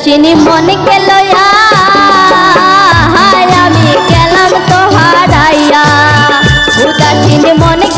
আসিনি মনে গেল আমি গেলাম তো হারাইয়া উদাসীন মনে